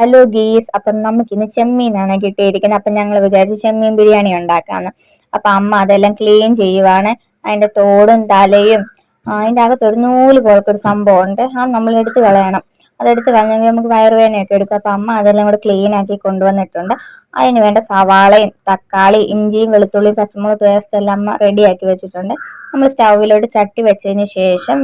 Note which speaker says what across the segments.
Speaker 1: Hello ഗീസ്. അപ്പം നമുക്ക് ഇന്ന് ചെമ്മീനാണ് കിട്ടിയിരിക്കുന്നത്. അപ്പം ഞങ്ങൾ വിചാരിച്ചു ചെമ്മീൻ ബിരിയാണി ഉണ്ടാക്കാന്ന്. അപ്പൊ അമ്മ അതെല്ലാം ക്ലീൻ ചെയ്യുവാണ്. അതിന്റെ തോടും തലയും അതിന്റെ അകത്ത് ഒരു നൂൽ പോലത്തെ ഒരു സംഭവം ഉണ്ട് ആ നമ്മൾ എടുത്ത് കളയണം. അതെടുത്ത് കളഞ്ഞെങ്കിൽ നമുക്ക് വയറുവേദനയൊക്കെ എടുക്കും. അപ്പൊ അമ്മ അതെല്ലാം കൂടെ ക്ലീൻ ആക്കി കൊണ്ടുവന്നിട്ടുണ്ട്. അതിന് വേണ്ട സവാളയും തക്കാളി ഇഞ്ചിയും വെളുത്തുള്ളിയും പച്ചമുളക് പേസ്റ്റ് എല്ലാം അമ്മ റെഡിയാക്കി വെച്ചിട്ടുണ്ട്. നമ്മൾ സ്റ്റൗവിലോട്ട് ചട്ടി വെച്ചതിന് ശേഷം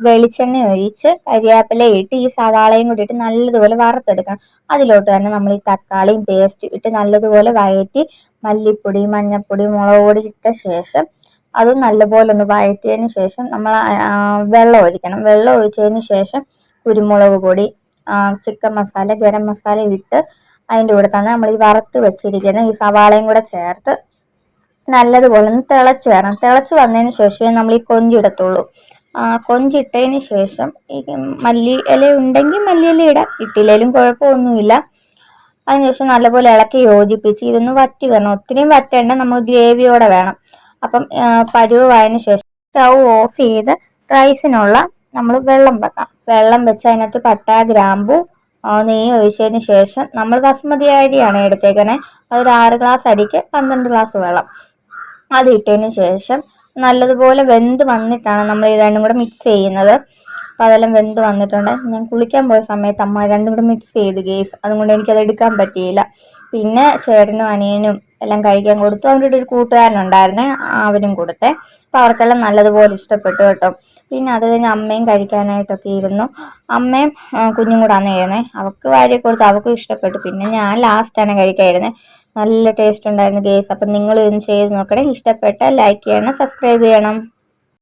Speaker 1: വെളിച്ചെണ്ണ ഒഴിച്ച് കരിയാപ്പില ഇട്ട് ഈ സവാളയും കൂടി ഇട്ട് നല്ലതുപോലെ വറുത്തെടുക്കണം അതിലോട്ട് തന്നെ നമ്മൾ ഈ തക്കാളിയും പേസ്റ്റ് ഇട്ട് നല്ലതുപോലെ വഴറ്റി മല്ലിപ്പൊടി മഞ്ഞൾപ്പൊടി മുളക് പൊടി ഇട്ട ശേഷം അത് നല്ലപോലെ ഒന്ന് വഴറ്റിയതിന് ശേഷം നമ്മൾ വെള്ളം ഒഴിക്കണം. വെള്ളം ഒഴിച്ചതിന് ശേഷം കുരുമുളക് പൊടി ചിക്കൻ മസാല ഗരം മസാല ഇട്ട് അതിന്റെ കൂടെ തന്നെ നമ്മൾ ഈ വറുത്ത് വെച്ചിരിക്കുന്ന ഈ സവാളയും കൂടെ ചേർത്ത് നല്ലതുപോലെ ഒന്ന് തിളച്ച് വരണം. തിളച്ച് വന്നതിന് ശേഷമേ നമ്മൾ ഈ കൊഞ്ചിടത്തുള്ളൂ കൊഞ്ചിട്ടതിന് ശേഷം ഈ മല്ലി ഇല ഉണ്ടെങ്കിൽ മല്ലി ഇല ഇടാം. ഇട്ടില്ലേലും കുഴപ്പമൊന്നുമില്ല. അതിനുശേഷം നല്ലപോലെ ഇളക്കി യോജിപ്പിച്ച് ഇതൊന്ന് വറ്റി വരണം. ഒത്തിരിയും വറ്റേണ്ട നമ്മൾ ഗ്രേവിയോടെ വേണം. അപ്പം പരുവായതിന് ശേഷം സ്റ്റൗ ഓഫ് ചെയ്ത് റൈസിനുള്ള നമ്മൾ വെള്ളം വെക്കാം. വെള്ളം വെച്ച് അതിനകത്ത് പട്ട ഗ്രാമ്പു നെയ്യ് ഒഴിച്ചതിന് ശേഷം നമ്മൾ ബസ്മതി അരിയാണ് എടുത്തേക്കണേ. അതൊരു ആറ് ഗ്ലാസ് അരിക്ക് പന്ത്രണ്ട് ഗ്ലാസ് വെള്ളം. അത് ഇട്ടതിന് ശേഷം നല്ലതുപോലെ വെന്ത് വന്നിട്ടാണ് നമ്മൾ ഇത് രണ്ടും കൂടെ മിക്സ് ചെയ്യുന്നത്. അപ്പോൾ അതെല്ലാം വെന്ത് വന്നിട്ടുണ്ട്. ഞാൻ കുളിക്കാൻ പോയ സമയത്ത് അമ്മ രണ്ടും കൂടെ മിക്സ് ചെയ്ത് ഗേസ് അതുകൊണ്ട് എനിക്കത് എടുക്കാൻ പറ്റിയില്ല. പിന്നെ ചേട്ടനും അനിയനും എല്ലാം കഴിക്കാൻ കൊടുത്തു. അവരുടെ ഒരു കൂട്ടുകാരനുണ്ടായിരുന്നേ അവനും കൊടുത്തേ. അപ്പോൾ അവർക്കെല്ലാം നല്ലതുപോലെ ഇഷ്ടപ്പെട്ടു കേട്ടോ. പിന്നെ അത് കഴിഞ്ഞ് അമ്മയും കഴിക്കാനായിട്ടൊക്കെ ഇരുന്നു അമ്മയും കുഞ്ഞും കൂടെ അന്ന് ചെയ്യുന്നത് അവൾക്ക് വാരി കൊടുത്ത് അവൾക്കും ഇഷ്ടപ്പെട്ടു. പിന്നെ ഞാൻ ലാസ്റ്റാണ് കഴിക്കായിരുന്നത് നല്ല ടേസ്റ്റ് ഉണ്ടായിരുന്നു ഗേസ് അപ്പം നിങ്ങളും ഇതൊന്ന് ചെയ്ത് നോക്കണേ. ഇഷ്ടപ്പെട്ട ലൈക്ക് ചെയ്യണം സബ്സ്ക്രൈബ് ചെയ്യണം.